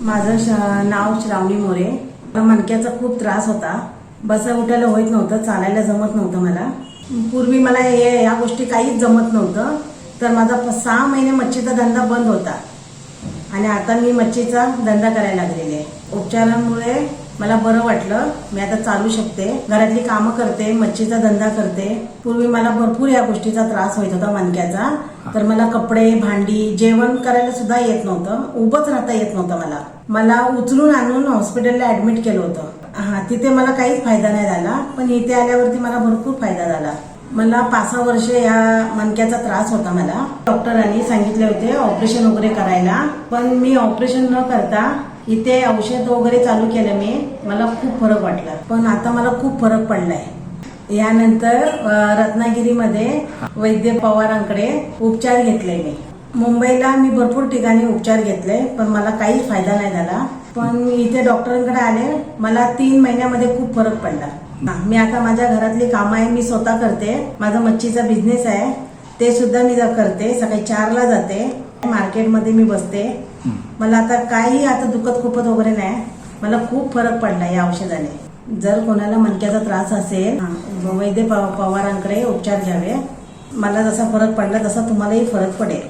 माझं श- नाव श्रावणी मोरे. मणक्याचा खूप त्रास होता. बसा उठायला होत नव्हतं चालायला जमत नव्हतं मला. पूर्वी मला हे या गोष्टी काहीच जमत नव्हतं. तर माझा सहा महिने मच्छीचा धंदा बंद होता. आणि आता मी मच्छीचा धंदा करायला लागलेले आहे. उपचारांमुळे मला बरं वाटलं. मी आता चालू शकते. घरातली कामं करते मच्छीचा धंदा करते. पूर्वी मला भरपूर या गोष्टीचा त्रास होत होता मणक्याचा. तर मला कपडे भांडी जेवण करायला सुद्धा येत नव्हतं. उभंच राहता येत नव्हतं मला. मला उचलून आणून हॉस्पिटलला ऍडमिट केलं होतं. हा तिथे मला काहीच फायदा नाही झाला. पण इथे आल्यावरती मला भरपूर फायदा झाला. मला पाच सहा वर्ष या मणक्याचा त्रास होता मला. डॉक्टरांनी सांगितले होते ऑपरेशन वगैरे करायला. पण मी ऑपरेशन न करता इथे औषध वगैरे चालू केलं मी. मला खूप फरक वाटला. पण आता मला खूप फरक पडलाय. यानंतर रत्नागिरीमध्ये वैद्य पवारांकडे उपचार घेतले मी. मुंबईला मी भरपूर ठिकाणी उपचार घेतले पण मला काहीच फायदा नाही झाला. पण इथे डॉक्टरांकडे आले मला तीन महिन्यामध्ये खूप फरक पडला. मी आता माझ्या घरातली कामं आहे मी स्वतः करते. माझा मच्छीचा बिझनेस आहे. ते सुद्धा मी करते. सकाळी चारला जाते. मार्केटमध्ये मी बसते. मला आता काही आता दुखत खुपत वगैरे नाही. मला खूप फरक पडला या औषधाने. जर कोणाला मणक्याचा त्रास असेल वैद्य पवारांकडे उपचार घ्यावे. मला जसा फरक पडला तसा तुम्हालाही फरक पडेल.